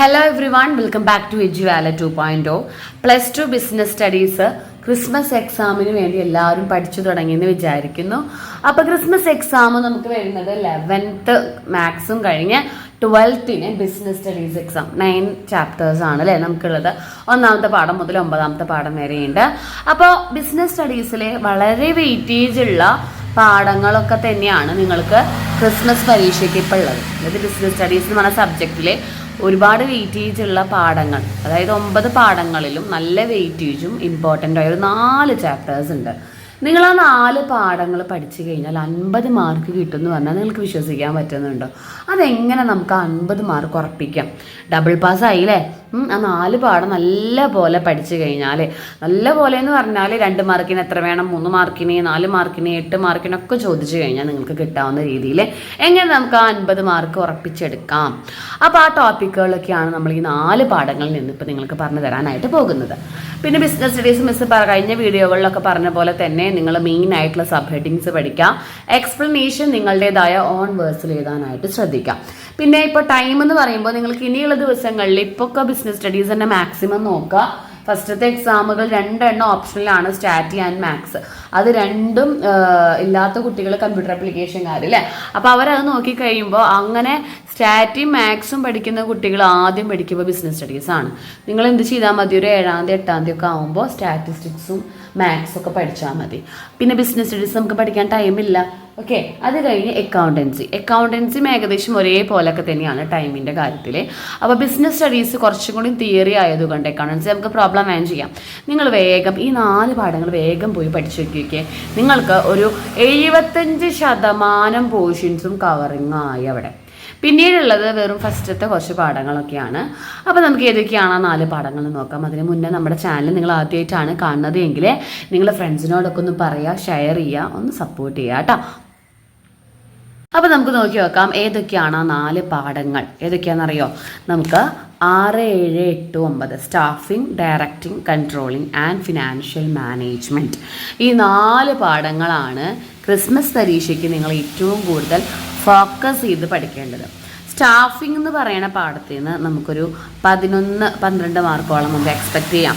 Hello everyone welcome back to Edu Vala two point o plus two business studies Christmas എക്സാമിന് വേണ്ടി എല്ലാവരും പഠിച്ചു തുടങ്ങിയെന്ന് വിചാരിക്കുന്നു. അപ്പോൾ ക്രിസ്മസ് എക്സാം നമുക്ക് വരുന്നത് ലെവൻത്ത് മാത്സും കഴിഞ്ഞ് ട്വൽത്തിന് business studies exam nine chapters ആണ് അല്ലേ നമുക്കുള്ളത്. ഒന്നാമത്തെ പാഠം മുതൽ ഒമ്പതാമത്തെ പാഠം വരെയുണ്ട്. അപ്പോൾ ബിസിനസ് സ്റ്റഡീസിലെ വളരെ വെയിറ്റേജ് ഉള്ള പാഠങ്ങളൊക്കെ തന്നെയാണ് നിങ്ങൾക്ക് ക്രിസ്മസ് പരീക്ഷയ്ക്ക് ഇപ്പോൾ ഉള്ളത്. അതായത് ബിസിനസ് സ്റ്റഡീസ് എന്ന് പറഞ്ഞ സബ്ജക്റ്റിലെ ഒരുപാട് വെയിറ്റേജുള്ള പാഠങ്ങൾ. അതായത് ഒമ്പത് പാഠങ്ങളിലും നല്ല വെയിറ്റേജും ഇമ്പോർട്ടന്റ് ആയ ഒരു നാല് ചാപ്റ്റേഴ്സ് ഉണ്ട്. നിങ്ങൾ ആ നാല് പാഠങ്ങൾ പഠിച്ചു കഴിഞ്ഞാൽ അൻപത് മാർക്ക് കിട്ടുമെന്ന് പറഞ്ഞാൽ നിങ്ങൾക്ക് വിശ്വസിക്കാൻ പറ്റുന്നുണ്ടോ? അതെങ്ങനെ നമുക്ക് അൻപത് മാർക്ക് ഉറപ്പിക്കാം? ഡബിൾ പാസ് ആയില്ലേ? ആ നാല് പാഠം നല്ല പോലെ പഠിച്ചു കഴിഞ്ഞാൽ നല്ല പോലെ എന്ന് പറഞ്ഞാൽ രണ്ട് മാർക്കിന് എത്ര വേണം? മൂന്ന് മാർക്കിന് നാല് മാർക്കിന് എട്ട് മാർക്കിനൊക്കെ ചോദിച്ചു കഴിഞ്ഞാൽ നിങ്ങൾക്ക് കിട്ടാവുന്ന രീതിയിൽ എങ്ങനെ നമുക്ക് ആ അൻപത് മാർക്ക് ഉറപ്പിച്ചെടുക്കാം? അപ്പോൾ ആ ടോപ്പിക്കുകളൊക്കെയാണ് നമ്മൾ ഈ നാല് പാഠങ്ങളിൽ നിന്ന് ഇപ്പോൾ നിങ്ങൾക്ക് പറഞ്ഞു തരാനായിട്ട് പോകുന്നത്. പിന്നെ ബിസിനസ് സ്റ്റഡീസ് മിസ് കഴിഞ്ഞ വീഡിയോകളിലൊക്കെ പറഞ്ഞ പോലെ തന്നെ നിങ്ങൾ മെയിൻ ആയിട്ടുള്ള സബ് ഹെഡിങ്സ് പഠിക്കാം. എക്സ്പ്ലനേഷൻ നിങ്ങളുടേതായ ഓൺ വേഴ്സിൽ എഴുതാനായിട്ട് ശ്രദ്ധിക്കാം. പിന്നെ ഇപ്പോൾ ടൈം എന്ന് പറയുമ്പോൾ നിങ്ങൾക്ക് ഇനിയുള്ള ദിവസങ്ങളിൽ ഇപ്പോൾ ബിസിനസ് സ്റ്റഡീസ് തന്നെ മാക്സിമം നോക്കുക. ഫസ്റ്റത്തെ എക്സാമുകൾ രണ്ടെണ്ണം ഓപ്ഷനിലാണ് സ്റ്റാറ്റി ആൻഡ് മാത്സ് അത് രണ്ടും ഇല്ലാത്ത കുട്ടികൾ കമ്പ്യൂട്ടർ അപ്ലിക്കേഷൻ അപ്ലിക്കേഷൻകാർ അല്ലേ അപ്പോൾ അവരത് നോക്കി കഴിയുമ്പോൾ അങ്ങനെ സ്റ്റാറ്റിയും മാത്സും പഠിക്കുന്ന കുട്ടികൾ ആദ്യം പഠിക്കുമ്പോൾ ബിസിനസ് സ്റ്റഡീസ് ആണ്. നിങ്ങൾ എന്ത് ചെയ്താൽ മതി? ഒരു ഏഴാം തീയതി എട്ടാം തീയതി ഒക്കെ ആകുമ്പോൾ സ്റ്റാറ്റിസ്റ്റിക്സും മാത്സും ഒക്കെ പഠിച്ചാൽ മതി. പിന്നെ ബിസിനസ് സ്റ്റഡീസ് നമുക്ക് പഠിക്കാൻ ടൈമില്ല ഓക്കെ അത് കഴിഞ്ഞ് അക്കൗണ്ടൻസി അക്കൗണ്ടൻസിയും ഏകദേശം ഒരേപോലൊക്കെ തന്നെയാണ് ടൈമിന്റെ കാര്യത്തിൽ അപ്പോൾ ബിസിനസ് സ്റ്റഡീസ് കുറച്ചും കൂടി തിയറി ആയതുകൊണ്ട് അക്കൗണ്ടൻസി നമുക്ക് പ്രോബ്ലം മാൻ ചെയ്യാം. നിങ്ങൾ വേഗം ഈ നാല് പാഠങ്ങൾ വേഗം പോയി പഠിച്ചു വയ്ക്കുകയൊക്കെ നിങ്ങൾക്ക് ഒരു എഴുപത്തഞ്ച് ശതമാനം പോർഷൻസും കവറിങ് ആയി അവിടെ. പിന്നീടുള്ളത് വെറും ഫസ്റ്റത്തെ കുറച്ച് പാഠങ്ങളൊക്കെയാണ്. അപ്പോൾ നമുക്ക് ഏതൊക്കെയാണ് ആ നാല് പാഠങ്ങൾ നോക്കാം. അതിന് മുന്നേ നമ്മുടെ ചാനൽ നിങ്ങൾ ആദ്യമായിട്ടാണ് കാണുന്നത് എങ്കിൽ നിങ്ങളുടെ ഫ്രണ്ട്സിനോടൊക്കെ ഒന്ന് പറയുക ഷെയർ ചെയ്യുക ഒന്ന് സപ്പോർട്ട് ചെയ്യുക കേട്ടോ അപ്പോൾ നമുക്ക് നോക്കി നോക്കാം ഏതൊക്കെയാണ് ആ നാല് പാഠങ്ങൾ? ഏതൊക്കെയാണെന്നറിയോ? നമുക്ക് ആറ് ഏഴ് എട്ട് ഒമ്പത്. Staffing directing controlling and financial management ഈ നാല് പാഠങ്ങളാണ് ക്രിസ്മസ് പരീക്ഷയ്ക്ക് നിങ്ങൾ ഏറ്റവും കൂടുതൽ ഫോക്കസ് ചെയ്ത് പഠിക്കേണ്ടത്. സ്റ്റാഫിംഗ് എന്ന് പറയുന്ന പാഠത്തിൽ നിന്ന് നമുക്കൊരു പതിനൊന്ന് പന്ത്രണ്ട് മാർക്കോളം നമുക്ക് എക്സ്പെക്റ്റ് ചെയ്യാം.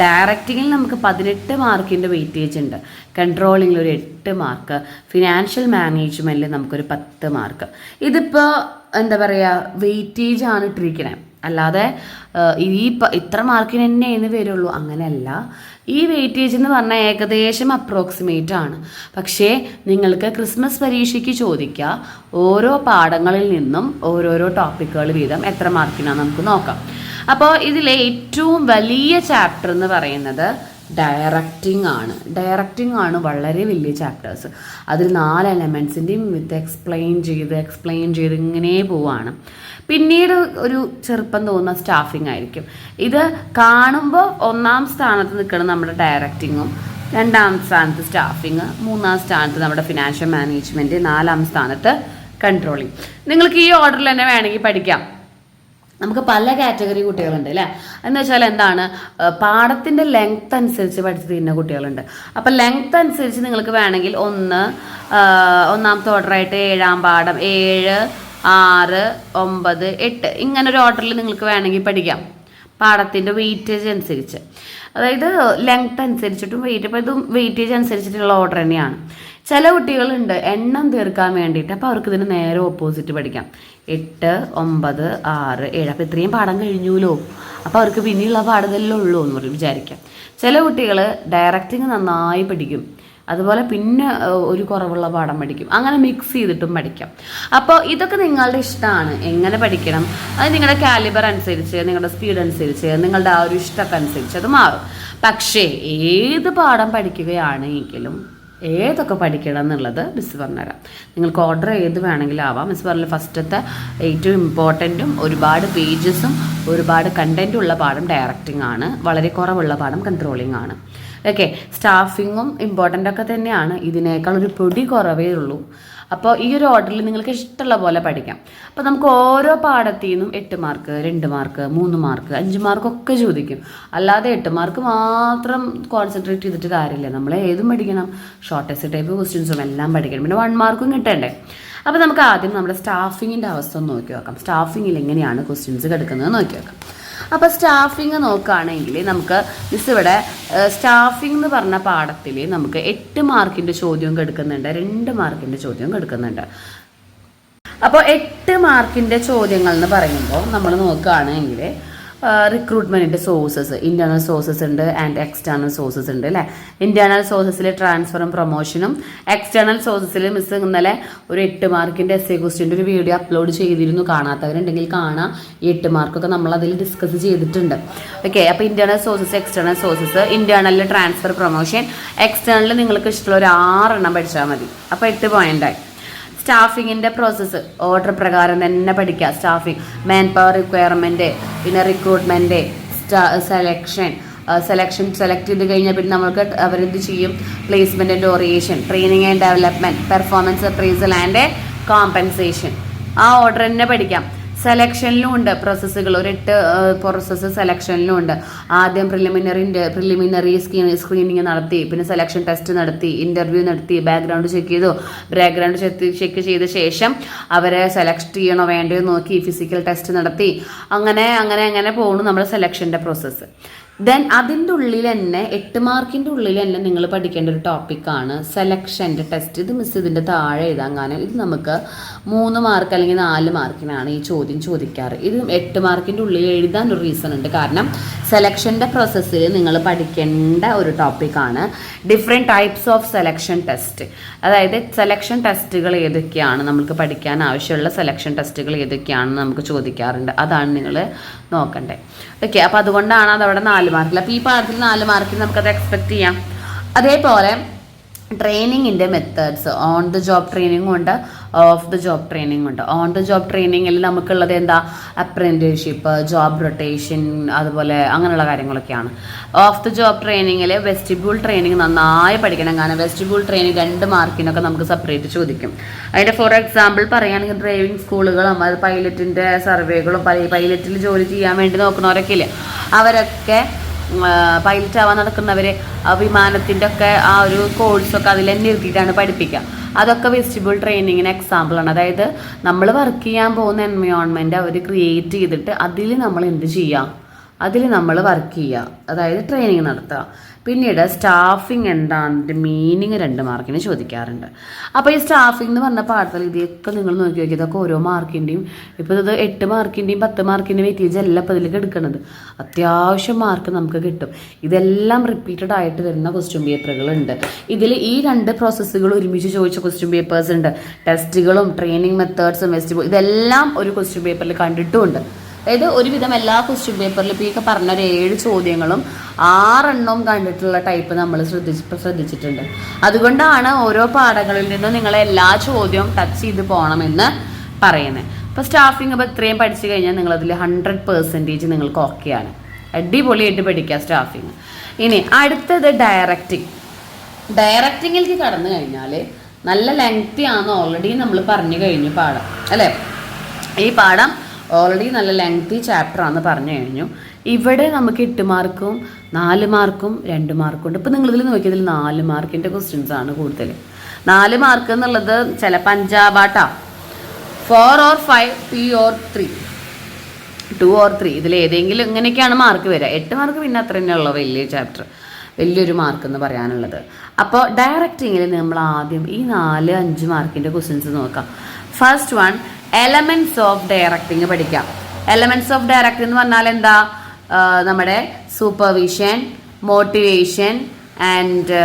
ഡയറക്റ്റിങ്ങിൽ നമുക്ക് പതിനെട്ട് മാർക്കിന്റെ വെയിറ്റേജ് ഉണ്ട്. കൺട്രോളിങ്ങിൽ ഒരു എട്ട് മാർക്ക്. ഫിനാൻഷ്യൽ മാനേജ്മെന്റിൽ നമുക്കൊരു പത്ത് മാർക്ക്. ഇതിപ്പോൾ എന്താ പറയുക വെയിറ്റേജ് ആണ് ഇട്ടിരിക്കണേ. അല്ലാതെ ഈ ഇത്ര മാർക്കിന് തന്നെ എന്ന് വരുള്ളൂ. അങ്ങനെയല്ല. ഈ വെയിറ്റേജ് എന്ന് പറഞ്ഞാൽ ഏകദേശം അപ്രോക്സിമേറ്റ് ആണ്. പക്ഷേ നിങ്ങൾക്ക് ക്രിസ്മസ് പരീക്ഷയ്ക്ക് ചോദിക്കുക ഓരോ പാഠങ്ങളിൽ നിന്നും ഓരോരോ ടോപ്പിക്കുകൾ വീതം എത്ര മാർക്കിനാണ് നമുക്ക് നോക്കാം. അപ്പോൾ ഇതിലെ ഏറ്റവും വലിയ ചാപ്റ്റർ എന്ന് പറയുന്നത് ഡയറക്റ്റിംഗ് ആണ് ഡയറക്റ്റിംഗ് ആണ് വളരെ വലിയ ചാപ്റ്റേഴ്സ്. അതിൽ നാല് എലമെൻസിന്റെയും വിത്ത് എക്സ്പ്ലെയിൻ ചെയ്ത് എക്സ്പ്ലെയിൻ ചെയ്ത് ഇങ്ങനെ പോവാണ്. പിന്നീട് ഒരു ചെറുപ്പം തോന്നുന്ന സ്റ്റാഫിംഗ് ആയിരിക്കും. ഇത് കാണുമ്പോൾ ഒന്നാം സ്ഥാനത്ത് നിൽക്കണം നമ്മുടെ ഡയറക്റ്റിങ്ങും രണ്ടാം സ്ഥാനത്ത് സ്റ്റാഫിങ് മൂന്നാം സ്ഥാനത്ത് നമ്മുടെ ഫിനാൻഷ്യൽ മാനേജ്മെന്റ് നാലാം സ്ഥാനത്ത് കൺട്രോളിങ് നിങ്ങൾക്ക് ഈ ഓർഡറിൽ തന്നെ വേണമെങ്കിൽ പഠിക്കാം. നമുക്ക് പല കാറ്റഗറി കുട്ടികളുണ്ട് അല്ലേ? എന്ന് വെച്ചാൽ എന്താണ്? പാഠത്തിന്റെ ലെങ്ത് അനുസരിച്ച് പഠിച്ച് തീരുന്ന കുട്ടികളുണ്ട്. അപ്പം ലെങ്ത് അനുസരിച്ച് നിങ്ങൾക്ക് വേണമെങ്കിൽ ഒന്ന് ഒന്നാമത്തെ ഓർഡറായിട്ട് ഏഴാം പാഠം ഏഴ് ആറ് ഒമ്പത് എട്ട് ഇങ്ങനെ ഒരു ഓർഡറിൽ നിങ്ങൾക്ക് വേണമെങ്കിൽ പഠിക്കാം. പാഠത്തിന്റെ വെയിറ്റേജ് അനുസരിച്ച്. അതായത് ലെങ്ത് അനുസരിച്ചിട്ടും വെയിറ്റ് അപ്പോൾ ഇതും വെയിറ്റേജ് അനുസരിച്ചിട്ടുള്ള ഓർഡർ തന്നെയാണ്. ചില കുട്ടികളുണ്ട് എണ്ണം തീർക്കാൻ വേണ്ടിയിട്ട്. അപ്പോൾ അവർക്ക് ഇതിന് നേരെ ഓപ്പോസിറ്റ് പഠിക്കാം. എട്ട് ഒമ്പത് ആറ് ഏഴ്. അപ്പോൾ ഇത്രയും പാഠം കഴിഞ്ഞുല്ലോ അപ്പോൾ അവർക്ക് പിന്നെയുള്ള പാഠങ്ങളിലേ ഉള്ളൂ എന്ന് പറഞ്ഞ് വിചാരിക്കാം. ചില കുട്ടികൾ ഡയറക്റ്റിങ് നന്നായി പഠിക്കും. അതുപോലെ പിന്നെ ഒരു കുറവുള്ള പാഠം പഠിക്കും. അങ്ങനെ മിക്സ് ചെയ്തിട്ടും പഠിക്കാം. അപ്പോൾ ഇതൊക്കെ നിങ്ങളുടെ ഇഷ്ടമാണ് എങ്ങനെ പഠിക്കണം? അത് നിങ്ങളുടെ കാലിബർ അനുസരിച്ച് നിങ്ങളുടെ സ്പീഡ് അനുസരിച്ച് നിങ്ങളുടെ ആ ഒരു ഇഷ്ടമൊക്കെ അനുസരിച്ച് അത് മാറും. പക്ഷേ ഏത് പാഠം പഠിക്കുകയാണെങ്കിലും ഏതൊക്കെ പഠിക്കണം എന്നുള്ളത് മിസ് പറഞ്ഞുതരാം. നിങ്ങൾക്ക് ഓർഡർ ഏത് വേണമെങ്കിലും ആവാം. മിസ് പറഞ്ഞ ഫസ്റ്റത്തെ ഏറ്റവും ഇമ്പോർട്ടന്റും ഒരുപാട് പേജസും ഒരുപാട് കണ്ടന്റും ഉള്ള പാഠം ഡയറക്റ്റിംഗ് ആണ്. വളരെ കുറവുള്ള പാഠം കൺട്രോളിംഗ് ആണ്. ഓക്കെ സ്റ്റാഫിങ്ങും ഇമ്പോർട്ടന്റ് ഒക്കെ തന്നെയാണ്. ഇതിനേക്കാൾ ഒരു പൊടി കുറവേ ഉള്ളൂ. അപ്പോൾ ഈ ഒരു ഓർഡറിൽ നിങ്ങൾക്ക് ഇഷ്ടമുള്ള പോലെ പഠിക്കാം. അപ്പോൾ നമുക്ക് ഓരോ പാഠത്തിൽ നിന്നും എട്ട് മാർക്ക് രണ്ട് മാർക്ക് മൂന്ന് മാർക്ക് അഞ്ച് മാർക്ക് ഒക്കെ ചോദിക്കും. അല്ലാതെ എട്ട് മാർക്ക് മാത്രം കോൺസെൻട്രേറ്റ് ചെയ്തിട്ട് കാര്യമില്ല. നമ്മൾ ഏതും പഠിക്കണം. ഷോർട്ടസ്റ്റ് ടൈപ്പ് ക്വസ്റ്റ്യൻസും എല്ലാം പഠിക്കണം. പിന്നെ വൺ മാർക്കും കിട്ടണ്ടേ? അപ്പോൾ നമുക്ക് ആദ്യം നമ്മുടെ സ്റ്റാഫിങ്ങിന്റെ അവസ്ഥ ഒന്ന് നോക്കി നോക്കാം. സ്റ്റാഫിങ്ങിൽ എങ്ങനെയാണ് ക്വസ്റ്റ്യൻസ് കിടക്കുന്നത് നോക്കി നോക്കാം. അപ്പോൾ സ്റ്റാഫിങ് നോക്കുകയാണെങ്കിൽ നമുക്ക് മിസ് ഇവിടെ സ്റ്റാഫിംഗ് എന്ന് പറഞ്ഞ പാഠത്തിൽ നമുക്ക് എട്ട് മാർക്കിന്റെ ചോദ്യം കെടുക്കുന്നുണ്ട് രണ്ട് മാർക്കിന്റെ ചോദ്യം കെടുക്കുന്നുണ്ട്. അപ്പോൾ എട്ട് മാർക്കിന്റെ ചോദ്യങ്ങൾ എന്ന് പറയുമ്പോൾ നമ്മൾ നോക്കുകയാണെങ്കിൽ റിക്രൂട്ട്മെന്റിന്റെ സോഴ്സസ് ഇന്റേർണൽ സോഴ്സസ് ഉണ്ട് ആൻഡ് എക്സ്റ്റേണൽ സോഴ്സസ് ഉണ്ട് അല്ലേ? ഇന്റേർണൽ സോഴ്സസിൽ ട്രാൻസ്ഫറും പ്രൊമോഷനും എക്സ്റ്റേണൽ സോഴ്സസിൽ മിസ് ഇന്നലെ ഒരു എട്ട് മാർക്കിന്റെ എസ് എ ക്വസ്റ്റിന്റെ ഒരു വീഡിയോ അപ്ലോഡ് ചെയ്തിരുന്നു. കാണാത്തവരുണ്ടെങ്കിൽ കാണാം. ഈ എട്ട് മാർക്കൊക്കെ നമ്മൾ അതിൽ ഡിസ്കസ് ചെയ്തിട്ടുണ്ട്. ഓക്കെ അപ്പോൾ ഇന്റേർണൽ സോഴ്സസ് എക്സ്റ്റേണൽ സോഴ്സസ് ഇന്റേർണലിൽ ട്രാൻസ്ഫർ പ്രൊമോഷൻ എക്സ്റ്റേണലിൽ നിങ്ങൾക്ക് ഇഷ്ടമുള്ള ഒരു ആറെണ്ണം പഠിച്ചാൽ മതി. അപ്പോൾ എട്ട് പോയിന്റായി സ്റ്റാഫിങ്ങിന്റെ പ്രോസസ്സ് ഓർഡർ പ്രകാരം തന്നെ പഠിക്കുക. സ്റ്റാഫിങ് മാൻ പവർ റിക്വയർമെന്റ് പിന്നെ റിക്രൂട്ട്മെന്റ് സെലക്ഷൻ സെലക്ഷൻ സെലക്ട് ചെയ്ത് കഴിഞ്ഞാൽ പിന്നെ നമുക്ക് അവരെന്ത് ചെയ്യും? Placement and orientation training and development performance appraisal and compensation ആ ഓർഡർ തന്നെ പഠിക്കാം. സെലക്ഷനിലും ഉണ്ട് പ്രോസസ്സുകൾ ഒരു എട്ട് പ്രോസസ്സ് സെലക്ഷനിലും ഉണ്ട് ആദ്യം പ്രിലിമിനറി പ്രിലിമിനറി സ്ക്രീനിങ് നടത്തി പിന്നെ സെലക്ഷൻ ടെസ്റ്റ് നടത്തി ഇന്റർവ്യൂ നടത്തി ബാക്ക്ഗ്രൗണ്ട് ചെക്ക് ചെയ്തു. ബാക്ക്ഗ്രൗണ്ട് ചെക്ക് ചെയ്ത ശേഷം അവരെ സെലക്ട് ചെയ്യണോ വേണ്ടയോ നോക്കി ഫിസിക്കൽ ടെസ്റ്റ് നടത്തി. അങ്ങനെ അങ്ങനെ അങ്ങനെ പോകുന്നു നമ്മുടെ സെലക്ഷന്റെ പ്രോസസ്സ് ദെൻ അതിന്റെ ഉള്ളിൽ തന്നെ എട്ട് മാർക്കിന്റെ ഉള്ളിൽ തന്നെ നിങ്ങൾ പഠിക്കേണ്ട ഒരു ടോപ്പിക്കാണ് സെലക്ഷന്റെ ടെസ്റ്റ് ഇത് മിസ് ഇതിന്റെ താഴെ എഴുതാൻ കാരണം ഇത് നമുക്ക് മൂന്ന് മാർക്ക് അല്ലെങ്കിൽ നാല് മാർക്കിനാണ് ഈ ചോദ്യം ചോദിക്കാറ്. ഇത് എട്ട് മാർക്കിന്റെ ഉള്ളിൽ എഴുതാൻ ഒരു റീസൺ ഉണ്ട്. കാരണം സെലക്ഷന്റെ പ്രോസസ്സിൽ നിങ്ങൾ പഠിക്കേണ്ട ഒരു ടോപ്പിക്കാണ് different types of selection test അതായത് സെലക്ഷൻ ടെസ്റ്റുകൾ ഏതൊക്കെയാണ്? നമുക്ക് പഠിക്കാൻ ആവശ്യമുള്ള സെലക്ഷൻ ടെസ്റ്റുകൾ ഏതൊക്കെയാണെന്ന് നമുക്ക് ചോദിക്കാറുണ്ട്. അതാണ് നിങ്ങൾ നോക്കണ്ടേ. ഓക്കെ അപ്പോൾ അതുകൊണ്ടാണ് അതവിടെ നാല് മാർക്കിൽ അപ്പോൾ ഈ പാഠത്തിൽ നാല് മാർക്കിൽ നമുക്കത് എക്സ്പെക്ട് ചെയ്യാം. അതേപോലെ ട്രെയിനിങ്ങിന്റെ മെത്തേഡ്സ് ഓൺ ദ ജോബ് ട്രെയിനിങ്ങും ഉണ്ട്. ഓഫ് ദ ജോബ് ട്രെയിനിങ് ഉണ്ട്. ഓൺ ദ ജോബ് ട്രെയിനിങ്ങിൽ നമുക്കുള്ളത് എന്താ? അപ്രന്റീഷിപ്പ് ജോബ് റൊട്ടേഷൻ അതുപോലെ അങ്ങനെയുള്ള കാര്യങ്ങളൊക്കെയാണ്. ഓഫ് ദ ജോബ് ട്രെയിനിങ്ങിൽ വെസ്റ്റിബ്യൂൾ ട്രെയിനിങ് നന്നായി പഠിക്കണം. കാരണം വെസ്റ്റിബ്യൂൾ ട്രെയിനിങ് രണ്ട് മാർക്കിനൊക്കെ നമുക്ക് സെപ്പറേറ്റ് ചോദിക്കും. അതിന്റെ ഫോർ എക്സാമ്പിൾ പറയുകയാണെങ്കിൽ ഡ്രൈവിംഗ് സ്കൂളുകളും അത് പൈലറ്റിന്റെ സർവേകളും പൈലറ്റിൽ ജോലി ചെയ്യാൻ വേണ്ടി നോക്കുന്നവരൊക്കെ ഇല്ലേ? അവരൊക്കെ പൈലറ്റ് ആവാൻ നടക്കുന്നവർ വിമാനത്തിന്റെ ഒക്കെ ആ ഒരു കോഴ്സൊക്കെ അതിൽ തന്നെ ഇരുത്തിയിട്ടാണ് പഠിപ്പിക്കുക. അതൊക്കെ വെസ്റ്റിബിൾ ട്രെയിനിങ്ങിന് എക്സാമ്പിളാണ് അതായത് നമ്മൾ വർക്ക് ചെയ്യാൻ പോകുന്ന എൻവയോൺമെന്റ് അവർ ക്രിയേറ്റ് ചെയ്തിട്ട് അതിൽ നമ്മൾ എന്ത് ചെയ്യാം? അതിൽ നമ്മൾ വർക്ക് ചെയ്യുക അതായത് ട്രെയിനിങ് നടത്തുക പിന്നീട് സ്റ്റാഫിങ് എന്താണ്? മീനിങ് രണ്ട് മാർക്കിന് ചോദിക്കാറുണ്ട്. അപ്പോൾ ഈ സ്റ്റാഫിംഗ് എന്ന് പറഞ്ഞ പാഠത്തിൽ ഇതൊക്കെ നിങ്ങൾ നോക്കി നോക്കി ഇതൊക്കെ ഓരോ മാർക്കിന്റെയും ഇപ്പോൾ ഇത് എട്ട് മാർക്കിന്റെയും പത്ത് മാർക്കിന്റെയും വെയിറ്റേജ് എല്ലാം ഇപ്പോൾ ഇതിലേക്ക് എടുക്കുന്നത് അത്യാവശ്യം മാർക്ക് നമുക്ക് കിട്ടും. ഇതെല്ലാം റിപ്പീറ്റഡ് ആയിട്ട് വരുന്ന ക്വസ്റ്റ്യൻ പേപ്പറുകളുണ്ട് ഇതിൽ ഈ രണ്ട് പ്രോസസ്സുകൾ ഒരുമിച്ച് ചോദിച്ച ക്വസ്റ്റ്യൻ പേപ്പേഴ്സ് ഉണ്ട്. ടെസ്റ്റുകളും ട്രെയിനിങ് മെത്തേഡ്സും വെസ്റ്റിബിൾ ഇതെല്ലാം ഒരു ക്വസ്റ്റ്യൻ പേപ്പറിൽ കണ്ടിട്ടുമുണ്ട്. അതായത് ഒരുവിധം എല്ലാ ക്വസ്റ്റ്യൻ പേപ്പറിലും ഇപ്പോൾ ഈ പറഞ്ഞ ഒരു ഏഴ് ചോദ്യങ്ങളും ആറെണ്ണവും കണ്ടിട്ടുള്ള ടൈപ്പ് നമ്മൾ ശ്രദ്ധിച്ച് ശ്രദ്ധിച്ചിട്ടുണ്ട്. അതുകൊണ്ടാണ് ഓരോ പാഠങ്ങളിൽ നിന്നും നിങ്ങൾ എല്ലാ ചോദ്യവും ടച്ച് ചെയ്ത് പോകണമെന്ന് പറയുന്നത് ഇപ്പോൾ സ്റ്റാഫിംഗ് അപ്പോൾ ഇത്രയും പഠിച്ചു കഴിഞ്ഞാൽ നിങ്ങളതിൽ ഹൺഡ്രഡ് പെർസെന്റേജ് നിങ്ങൾക്ക് ഓക്കെയാണ് അടിപൊളിയായിട്ട് പഠിക്കുക സ്റ്റാഫിങ് ഇനി അടുത്തത് ഡയറക്റ്റിംഗ് ഡയറക്റ്റിങ്ങിലേക്ക് കടന്നു കഴിഞ്ഞാൽ നല്ല ലെങ്തി ആണെന്ന് ഓൾറെഡി നമ്മൾ പറഞ്ഞു കഴിഞ്ഞു പാഠം. അല്ലേ? ഈ പാഠം ഓൾറെഡി നല്ല ലെങ്തി ചാപ്റ്റർ ആണെന്ന് പറഞ്ഞു കഴിഞ്ഞു. ഇവിടെ നമുക്ക് എട്ട് മാർക്കും നാല് മാർക്കും രണ്ട് മാർക്കും ഉണ്ട്. ഇപ്പം നിങ്ങളിതിൽ നോക്കിയതിൽ നാല് മാർക്കിന്റെ ക്വസ്റ്റ്യൻസ് ആണ് കൂടുതൽ. നാല് മാർക്ക് എന്നുള്ളത് ചില പഞ്ചാബാട്ടാ four or five P or three two or three ഇതിൽ ഏതെങ്കിലും ഇങ്ങനെയൊക്കെയാണ് മാർക്ക് വരിക. എട്ട് മാർക്ക് പിന്നെ അത്ര തന്നെയുള്ള വലിയ ചാപ്റ്റർ വലിയൊരു മാർക്ക് എന്ന് പറയാനുള്ളത്. അപ്പോൾ ഡയറക്റ്റിങ്ങിൽ നമ്മൾ ആദ്യം ഈ നാല് അഞ്ച് മാർക്കിന്റെ ക്വസ്റ്റ്യൻസ് നോക്കാം. First one elements of directing പഠിക്കാം. എലമെന്റ്സ് ഓഫ് ഡയറക്ടിങ് എന്ന് പറഞ്ഞാൽ എന്താ? നമ്മുടെ supervision motivation and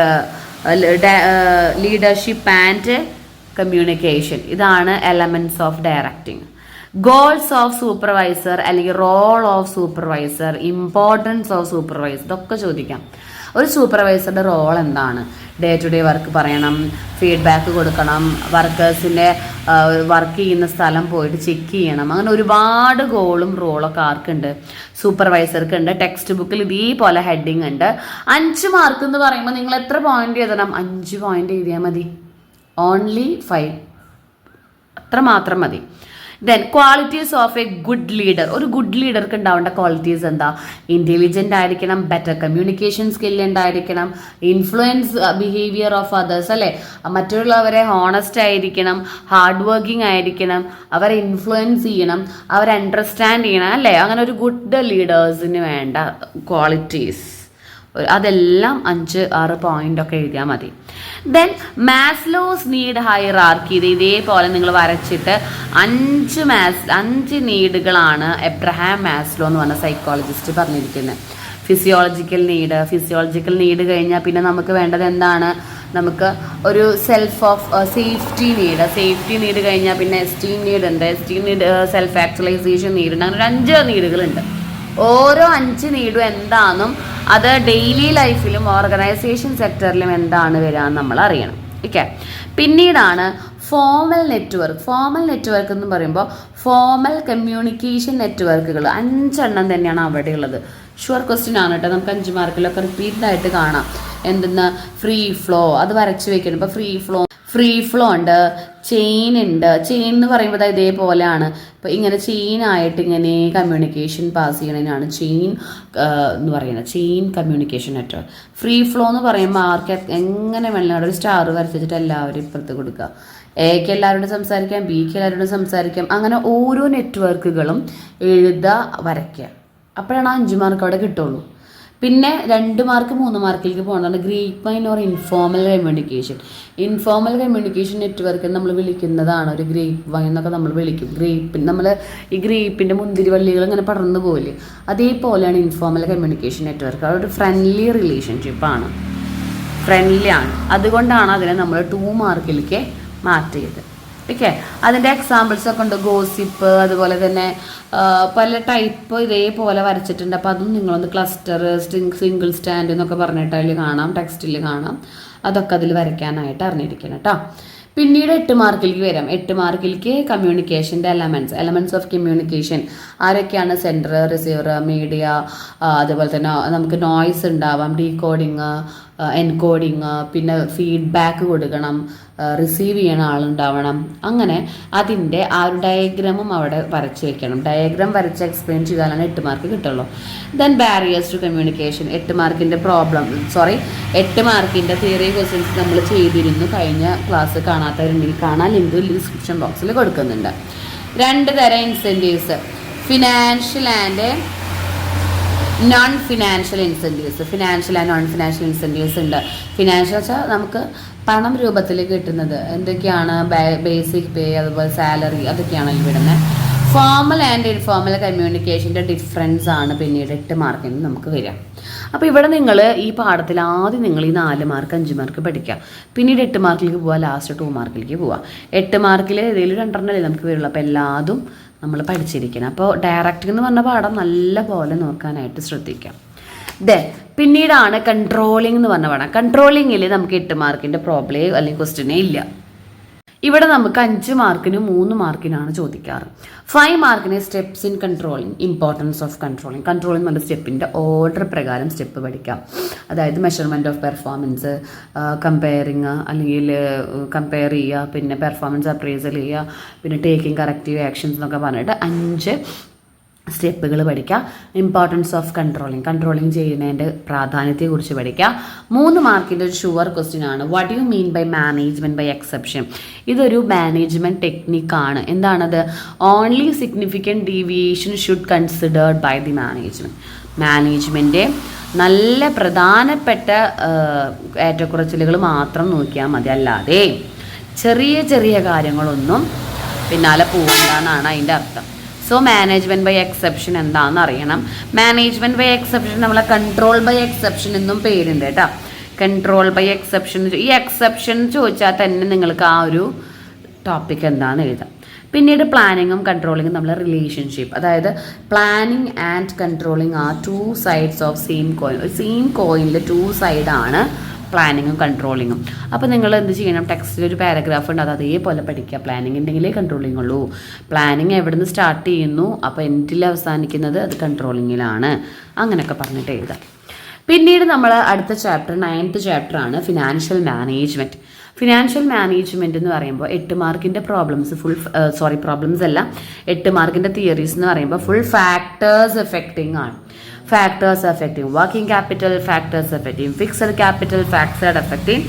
leadership and communication ഇതാണ് elements of directing goals of supervisor അല്ലെങ്കിൽ role of supervisor importance of supervisor ഇതൊക്കെ ചോദിക്കാം. ഒരു സൂപ്പർവൈസറുടെ റോൾ എന്താണ്? ഡേ ടു ഡേ വർക്ക് പറയണം ഫീഡ്ബാക്ക് കൊടുക്കണം വർക്കേഴ്സിന്റെ വർക്ക് ചെയ്യുന്ന സ്ഥലം പോയിട്ട് ചെക്ക് ചെയ്യണം. അങ്ങനെ ഒരുപാട് ഗോളും റോളൊക്കെ ആർക്കുണ്ട്? സൂപ്പർവൈസർക്ക് ഉണ്ട് ടെക്സ്റ്റ് ബുക്കിൽ ഇതേപോലെ ഹെഡിങ് ഉണ്ട്. അഞ്ച് മാർക്ക് എന്ന് പറയുമ്പോൾ നിങ്ങൾ എത്ര പോയിന്റ് എഴുതണം? അഞ്ച് പോയിന്റ് എഴുതിയാൽ മതി. ഓൺലി ഫൈവ് അത്ര മാത്രം മതി. Then qualities of a good leader ഒരു ഗുഡ് ലീഡർക്ക് ഉണ്ടാവേണ്ട ക്വാളിറ്റീസ് എന്താ? ഇന്റലിജന്റ് ആയിരിക്കണം ബെറ്റർ കമ്മ്യൂണിക്കേഷൻ സ്കിൽ ഉണ്ടായിരിക്കണം ഇൻഫ്ലുവൻസ് ബിഹേവിയർ ഓഫ് അതേഴ്സ് അല്ലെ? മറ്റുള്ളവരെ ഹോണസ്റ്റ് ആയിരിക്കണം ഹാർഡ് വർക്കിംഗ് ആയിരിക്കണം അവരെ ഇൻഫ്ലുവൻസ് ചെയ്യണം അവരെ അണ്ടർസ്റ്റാൻഡ് ചെയ്യണം അല്ലേ? അങ്ങനെ ഒരു ഗുഡ് ലീഡേഴ്സിന് വേണ്ട ക്വാളിറ്റീസ് അതെല്ലാം അഞ്ച് ആറ് പോയിന്റ് ഒക്കെ എഴുതിയാൽ മതി. ദെൻ മാസ്ലോസ് നീഡ് ഹൈറാർക്കി ഇത് ഇതേപോലെ നിങ്ങൾ വരച്ചിട്ട് അഞ്ച് മാസ് അഞ്ച് നീഡുകളാണ് എബ്രഹാം മാസ്ലോ എന്ന് പറഞ്ഞ സൈക്കോളജിസ്റ്റ് പറഞ്ഞിരിക്കുന്നത് ഫിസിയോളജിക്കൽ നീഡ് ഫിസിയോളജിക്കൽ നീഡ് കഴിഞ്ഞാൽ പിന്നെ നമുക്ക് വേണ്ടത് എന്താണ്? നമുക്ക് ഒരു self of safety need safety need കഴിഞ്ഞാൽ പിന്നെ എസ്റ്റീം നീഡ് ഉണ്ട്. Esteem need self actualisation need ഉണ്ട്. അങ്ങനെ ഒരു അഞ്ച് നീഡുകളുണ്ട് ഓരോ അഞ്ച് നീഡും എന്താണെന്നും അത് ഡെയിലി ലൈഫിലും ഓർഗനൈസേഷൻ സെക്ടറിലും എന്താണ് വരിക നമ്മൾ അറിയണം. ഓക്കെ പിന്നീടാണ് ഫോമൽ നെറ്റ്വർക്ക് ഫോമൽ നെറ്റ്വർക്ക് എന്ന് പറയുമ്പോൾ ഫോമൽ കമ്മ്യൂണിക്കേഷൻ നെറ്റ്വർക്കുകൾ അഞ്ചെണ്ണം തന്നെയാണ് അവിടെ ഉള്ളത്. ഷുവർ ക്വസ്റ്റ്യൻ ആണ് കേട്ടോ. നമുക്ക് അഞ്ച് മാർക്കിലൊക്കെ റിപ്പീറ്റഡ് ആയിട്ട് കാണാം. എന്തെന്ന്? ഫ്രീ ഫ്ലോ അത് വരച്ച് വെക്കണം. ഇപ്പോൾ ഫ്രീ ഫ്ലോ ഫ്രീ ഫ്ലോ ഉണ്ട്. ചെയിൻ ഉണ്ട്. ചെയിൻ എന്ന് പറയുമ്പോൾ ഇതേപോലെയാണ്. ഇപ്പോൾ ഇങ്ങനെ ചെയിൻ ആയിട്ട് ഇങ്ങനെ കമ്മ്യൂണിക്കേഷൻ പാസ് ചെയ്യണതിനാണ് ചെയിൻ എന്ന് പറയുന്നത്. Chain communication network free flow എന്ന് പറയുമ്പോൾ ആർക്ക് എങ്ങനെ വേണമെങ്കിലും ഒരു സ്റ്റാർ വരച്ചിട്ട് എല്ലാവരും ഇപ്പുറത്ത് കൊടുക്കുക. എക്ക് എല്ലാവരോടും സംസാരിക്കാം ബിക്ക് എല്ലാവരോടും സംസാരിക്കാം. അങ്ങനെ ഓരോ നെറ്റ്വർക്കുകളും എഴുതുക വരയ്ക്കുക. അപ്പോഴാണ് അഞ്ച് മാർക്ക് അവിടെ കിട്ടുള്ളൂ. പിന്നെ രണ്ട് മാർക്ക് മൂന്ന് മാർക്കിലേക്ക് പോകുന്നതാണ് grapevine or informal communication informal communication network നമ്മൾ വിളിക്കുന്നതാണ്. ഒരു ഗ്രീപ്പ് വൈൻ എന്നൊക്കെ നമ്മൾ വിളിക്കും. ഗ്രീപ്പ് നമ്മൾ ഈ ഗ്രീപ്പിന്റെ മുന്തിരി വള്ളികൾ ഇങ്ങനെ പടർന്നു പോകില്ലേ അതേപോലെയാണ് ഇൻഫോർമൽ കമ്മ്യൂണിക്കേഷൻ നെറ്റ്വർക്ക് അതൊരു ഫ്രണ്ട്ലി റിലേഷൻഷിപ്പാണ് ഫ്രണ്ട്ലി ആണ്. അതുകൊണ്ടാണ് അതിനെ നമ്മൾ ടു മാർക്കിലേക്ക് മാറ്റിയത്. ഓക്കെ. അതിന്റെ എക്സാമ്പിൾസ് ഒക്കെ ഉണ്ട്. ഗോസിപ്പ് അതുപോലെ തന്നെ പല ടൈപ്പ് ഇതേപോലെ വരച്ചിട്ടുണ്ട്. അപ്പോൾ അതും നിങ്ങളൊന്ന് ക്ലസ്റ്റർ സ്റ്റിങ് സിംഗിൾ സ്റ്റാൻഡ് എന്നൊക്കെ പറഞ്ഞിട്ട് അതിൽ കാണാം. ടെക്സ്റ്റിൽ കാണാം. അതൊക്കെ അതിൽ വരയ്ക്കാനായിട്ട് അറിഞ്ഞിരിക്കണം കേട്ടോ. പിന്നീട് എട്ട് മാർക്കിലേക്ക് വരാം. എട്ട് മാർക്കിലേക്ക് കമ്മ്യൂണിക്കേഷന്റെ എലമെന്റ്സ് എലമെന്റ്സ് ഓഫ് കമ്മ്യൂണിക്കേഷൻ ആരൊക്കെയാണ് സെന്റർ റിസീവർ മീഡിയ അതുപോലെ തന്നെ നമുക്ക് നോയ്സ് ഉണ്ടാവാം ഡീകോഡിങ് എൻകോഡിങ് പിന്നെ ഫീഡ്ബാക്ക് കൊടുക്കണം റിസീവ് ചെയ്യണ ആളുണ്ടാവണം. അങ്ങനെ അതിന്റെ ആ ഒരു ഡയഗ്രാമും അവിടെ വരച്ച് വെക്കണം. ഡയഗ്രാം വരച്ച് എക്സ്പ്ലെയിൻ ചെയ്താലാണ് എട്ട് മാർക്ക് കിട്ടുള്ളൂ. ദെൻ ബാരിയേഴ്സ് ടു കമ്മ്യൂണിക്കേഷൻ എട്ട് മാർക്കിന്റെ പ്രോബ്ലം സോറി എട്ട് മാർക്കിന്റെ തിയറി ക്വസ്റ്റ്യൻസ് നമ്മൾ ചെയ്തിരുന്നു കഴിഞ്ഞ ക്ലാസ് കാണാത്തവരുണ്ടെങ്കിൽ കാണാൻ ലിങ്ക് ഡിസ്ക്രിപ്ഷൻ ബോക്സിൽ കൊടുക്കുന്നുണ്ട്. രണ്ട് തരം incentives financial and non financial incentives financial and non financial incentives ഉണ്ട് ഫിനാൻഷ്യൽ വെച്ചാൽ നമുക്ക് പണം രൂപത്തിൽ കിട്ടുന്നത്. എന്തൊക്കെയാണ്? ബേസിക് പേ അതുപോലെ സാലറി അതൊക്കെയാണല്ലോ വിടുന്നത് ഫോമൽ ആൻഡ് ഇൻഫോമൽ കമ്മ്യൂണിക്കേഷന്റെ ഡിഫറൻസ് ആണ് പിന്നീട് എട്ട് മാർക്കിന് നമുക്ക് വരിക. അപ്പോൾ ഇവിടെ നിങ്ങൾ ഈ പാഠത്തിൽ ആദ്യം നിങ്ങൾ ഈ നാല് മാർക്ക് അഞ്ച് മാർക്ക് പഠിക്കുക. പിന്നീട് എട്ട് മാർക്കിലേക്ക് പോവുക ലാസ്റ്റ് ടു മാർക്കിലേക്ക് പോവുക. എട്ട് മാർക്കിൽ ഏതെങ്കിലും രണ്ടെണ്ണല്ലേ നമുക്ക് വരുള്ളൂ. അപ്പോൾ എല്ലാതും നമ്മൾ പഠിച്ചിരിക്കണം. അപ്പോൾ ഡയറക്റ്റ് എന്ന് പറഞ്ഞ പാഠം നല്ല പോലെ നോക്കാനായിട്ട് ശ്രദ്ധിക്കാം. ദെൻ പിന്നീടാണ് കൺട്രോളിംഗ് എന്ന് പറഞ്ഞ പാഠം. കൺട്രോളിങ്ങിൽ നമുക്ക് എട്ട് മാർക്കിന്റെ പ്രോബ്ലേ അല്ലെങ്കിൽ ക്വസ്റ്റ്യനേ ഇല്ല. ഇവിടെ നമുക്ക് അഞ്ച് മാർക്കിനും മൂന്ന് മാർക്കിനാണ് ചോദിക്കാറ്. ഫൈവ് മാർക്കിന് steps in controlling importance of controlling controlling പറഞ്ഞ സ്റ്റെപ്പിന്റെ ഓർഡർ പ്രകാരം സ്റ്റെപ്പ് പഠിക്കാം. അതായത് മെഷർമെന്റ് ഓഫ് പെർഫോമൻസ് കമ്പയറിങ് അല്ലെങ്കിൽ കമ്പയർ ചെയ്യുക പിന്നെ പെർഫോമൻസ് അപ്രൈസൽ ചെയ്യുക പിന്നെ ടേക്കിംഗ് കറക്റ്റീവ് ആക്ഷൻസ് എന്നൊക്കെ പറഞ്ഞിട്ട് അഞ്ച് സ്റ്റെപ്പുകൾ പഠിക്കുക. ഇമ്പോർട്ടൻസ് ഓഫ് കൺട്രോളിങ് കൺട്രോളിങ് ചെയ്യുന്നതിന്റെ പ്രാധാന്യത്തെക്കുറിച്ച് പഠിക്കുക. മൂന്ന് മാർക്കിന്റെ ഒരു ഷുവർ ക്വസ്റ്റ്യൻ ആണ്. What you mean by management by exception ഇതൊരു മാനേജ്മെന്റ് ടെക്നിക്കാണ് എന്താണത്? Only significant deviation should considered by the management management നല്ല പ്രധാനപ്പെട്ട ഏറ്റക്കുറച്ചിലുകൾ മാത്രം നോക്കിയാൽ മതി. അല്ലാതെ ചെറിയ ചെറിയ കാര്യങ്ങളൊന്നും പിന്നാലെ പോകില്ല എന്നാണ് അതിന്റെ അർത്ഥം. സോ മാനേജ്മെന്റ് ബൈ എക്സെപ്ഷൻ എന്താണെന്ന് അറിയണം. മാനേജ്മെന്റ് ബൈ എക്സെപ്ഷൻ നമ്മളെ കൺട്രോൾ ബൈ എക്സെപ്ഷൻ എന്നും പേരുണ്ട് കേട്ടോ. കൺട്രോൾ ബൈ എക്സെപ്ഷൻ ഈ എക്സെപ്ഷൻ ചോദിച്ചാൽ തന്നെ നിങ്ങൾക്ക് ആ ഒരു ടോപ്പിക് എന്താണെന്ന് എഴുതാം. പിന്നീട് പ്ലാനിങ്ങും കൺട്രോളിങ്ങും നമ്മളെ റിലേഷൻഷിപ്പ് അതായത് പ്ലാനിങ് ആൻഡ് കൺട്രോളിങ് ആ two sides of same coin same കോയിനിൽ two സൈഡാണ് പ്ലാനിങ്ങും കൺട്രോളിങ്ങും അപ്പോൾ നിങ്ങൾ എന്ത് ചെയ്യണം? ടെക്സ്റ്റിൽ ഒരു പാരഗ്രാഫ് ഉണ്ട്. അത് അതേപോലെ പഠിക്കുക. പ്ലാനിങ് ഉണ്ടെങ്കിലേ കൺട്രോളിങ് ഉള്ളൂ. പ്ലാനിങ് എവിടെ നിന്ന് സ്റ്റാർട്ട് ചെയ്യുന്നു? അപ്പോൾ എൻഡിൽ അവസാനിക്കുന്നത്? അത് കൺട്രോളിങ്ങിലാണ് അങ്ങനെയൊക്കെ പറഞ്ഞിട്ട് എഴുതാം. പിന്നീട് നമ്മൾ അടുത്ത ചാപ്റ്റർ നയൻത്ത് ചാപ്റ്റർ ആണ് ഫിനാൻഷ്യൽ മാനേജ്മെന്റ് ഫിനാൻഷ്യൽ മാനേജ്മെന്റ് എന്ന് പറയുമ്പോൾ എട്ട് മാർക്കിന്റെ പ്രോബ്ലംസ് ഫുൾ സോറി പ്രോബ്ലംസ് അല്ല. എട്ട് മാർക്കിന്റെ തിയറീസ് എന്ന് പറയുമ്പോൾ ഫുൾ ഫാക്ടേഴ്സ് എഫക്റ്റിംഗ് ആണ്. Factors affecting working capital factors affecting fixed capital factors affecting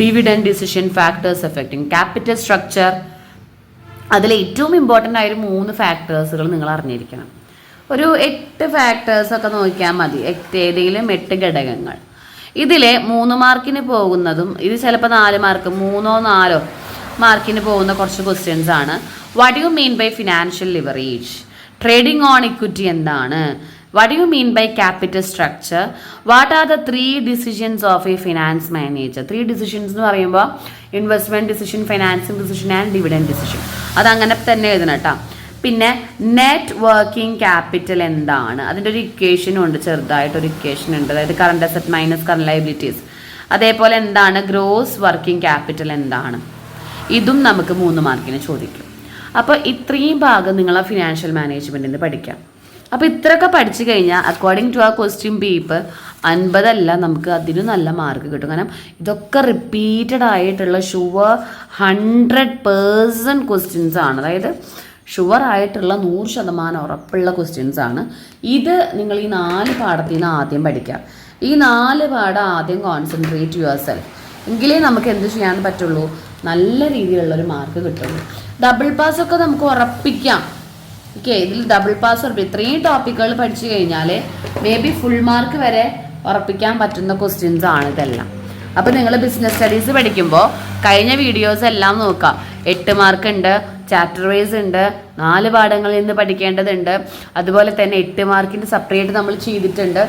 dividend decision factors affecting capital structure അതിൽ ഏറ്റവും ഇമ്പോർട്ടന്റ് ആയൊരു മൂന്ന് ഫാക്ടേഴ്സുകൾ നിങ്ങൾ അറിഞ്ഞിരിക്കണം. ഒരു എട്ട് ഫാക്ടേഴ്സ് ഒക്കെ നോക്കിയാൽ മതി. എട്ട് ഏതെങ്കിലും എട്ട് ഘടകങ്ങൾ. ഇതിലെ മൂന്ന് മാർക്കിന് പോകുന്നതും ഇത് ചിലപ്പോൾ നാല് മാർക്ക് മൂന്നോ നാലോ മാർക്കിന് പോകുന്ന കുറച്ച് ക്വസ്റ്റ്യൻസ് ആണ്. What you mean by financial leverage trading on equity എന്താണ്? What you mean by capital structure what are the three decisions of a finance manager three decisions എന്ന് പറയുമ്പോൾ investment decision financing decision and dividend decision അത് അങ്ങനെ തന്നെ എഴുതണം കേട്ടോ പിന്നെ net working capital എന്താണ്? അതിന്റെ ഒരു ഇക്വേഷനും ഉണ്ട് ചെറുതായിട്ട് ഒരു ഇക്വേഷൻ ഉണ്ട്. അതായത് current asset minus current liabilities അതേപോലെ എന്താണ്? ഗ്രോസ് വർക്കിംഗ് ക്യാപിറ്റൽ എന്താണ്? ഇതും നമുക്ക് മൂന്ന് മാർക്കിന് ചോദിക്കും. അപ്പോൾ ഇത്രയും ഭാഗം നിങ്ങൾ ആ ഫിനാൻഷ്യൽ മാനേജ്മെന്റിൽ നിന്ന് പഠിക്കാം. അപ്പോൾ ഇത്രയൊക്കെ പഠിച്ചു കഴിഞ്ഞാൽ അക്കോർഡിംഗ് ടു ആ ക്വസ്റ്റ്യൻ പേപ്പർ അൻപതല്ല നമുക്ക് അതിന് നല്ല മാർക്ക് കിട്ടും. കാരണം ഇതൊക്കെ റിപ്പീറ്റഡ് ആയിട്ടുള്ള ഷുവർ ഹൺഡ്രഡ് പേഴ്സന്റ് ക്വസ്റ്റ്യൻസ് ആണ്. അതായത് ഷുവർ ആയിട്ടുള്ള നൂറ് ശതമാനം ഉറപ്പുള്ള ക്വസ്റ്റ്യൻസ് ആണ്. ഇത് നിങ്ങൾ ഈ നാല് പാഠത്തിൽ നിന്ന് ആദ്യം പഠിക്കാം ഈ നാല് പാഠം ആദ്യം കോൺസെൻട്രേറ്റ് യുവർ സെൽഫ് എങ്കിലേ നമുക്ക് എന്ത് ചെയ്യാൻ പറ്റുള്ളൂ? നല്ല രീതിയിലുള്ള ഒരു മാർക്ക് കിട്ടുള്ളൂ. ഡബിൾ പാസ് ഒക്കെ നമുക്ക് ഉറപ്പിക്കാം. ഓക്കെ ഇതിൽ ഡബിൾ പാസ് ഉറപ്പിക്കും. ഇത്രയും ടോപ്പിക്കുകൾ പഠിച്ചു കഴിഞ്ഞാൽ മേ ബി ഫുൾ മാർക്ക് വരെ ഉറപ്പിക്കാൻ പറ്റുന്ന ക്വസ്റ്റ്യൻസ് ആണ് ഇതെല്ലാം. അപ്പോൾ നിങ്ങൾ ബിസിനസ് സ്റ്റഡീസ് പഠിക്കുമ്പോൾ കഴിഞ്ഞ വീഡിയോസ് എല്ലാം നോക്കാം. എട്ട് മാർക്ക് ഉണ്ട് ചാപ്റ്റർ വൈസ് ഉണ്ട് നാല് പാഠങ്ങളിൽ നിന്ന് പഠിക്കേണ്ടതുണ്ട്. അതുപോലെ തന്നെ എട്ട് മാർക്കിന്റെ സെപ്പറേറ്റ് നമ്മൾ ചെയ്തിട്ടുണ്ട്.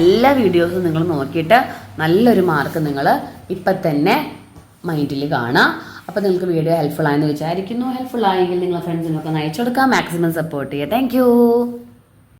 എല്ലാ വീഡിയോസും നിങ്ങൾ നോക്കിയിട്ട് നല്ലൊരു മാർക്ക് നിങ്ങൾ ഇപ്പം തന്നെ മൈൻഡിൽ കാണാം അപ്പോൾ നിങ്ങൾക്ക് വീഡിയോ ഹെൽപ്ഫുൾ ആയെന്ന് വിചാരിക്കുന്നു. ഹെൽപ്ഫുൾ ആയെങ്കിൽ നിങ്ങളുടെ ഫ്രണ്ട്സിനൊക്കെ നയിച്ചു കൊടുക്കാം മാക്സിമം സപ്പോർട്ട് ചെയ്യുക. താങ്ക്